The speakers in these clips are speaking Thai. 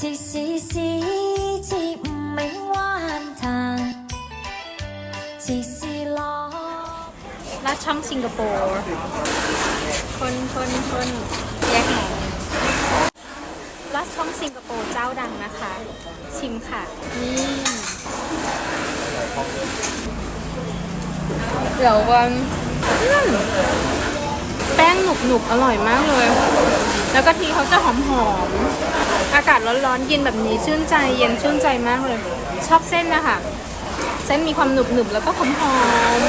chỉ chỉ chỉ chỉ mấy ngoan thang chỉ chỉ lo ลัดช่องสิงคโปร์ คนคนคนแยกหมูรัดช่องสิงคโปร์เจ้าดังนะคะ ชิมค่ะ นี่เดี๋ยววันแป้งหนุกหนุบอร่อยมากเลย แล้วกะทิเขาจะหอมหอม อากาศร้อนๆเย็นแบบนี้ชื่นใจเย็นชื่นใจมากเลย ชอบเส้นนะคะเส้นมีความหนุบหนุบๆแล้วก็หอมหอมๆ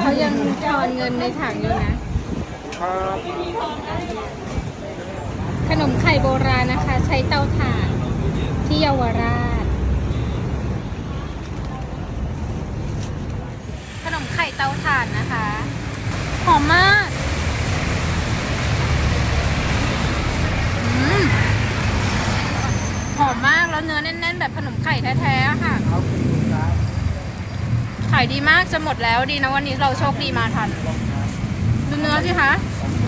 เขายังทอนเงินในถังอยู่นะ ขนมไข่โบราณนะคะ ใช้เตาถ่านที่เยาวราช ขนมไข่ เตาถ่านนะคะ หอมมากอืมหอมมากแล้วเนื้อแน่นๆ แบบขนมไข่แท้ๆอะค่ะขายดีมากจะหมดแล้วดีนะวันนี้เราโชคดีมาทัน ดูเนื้อสิคะอืมอร่อยอะ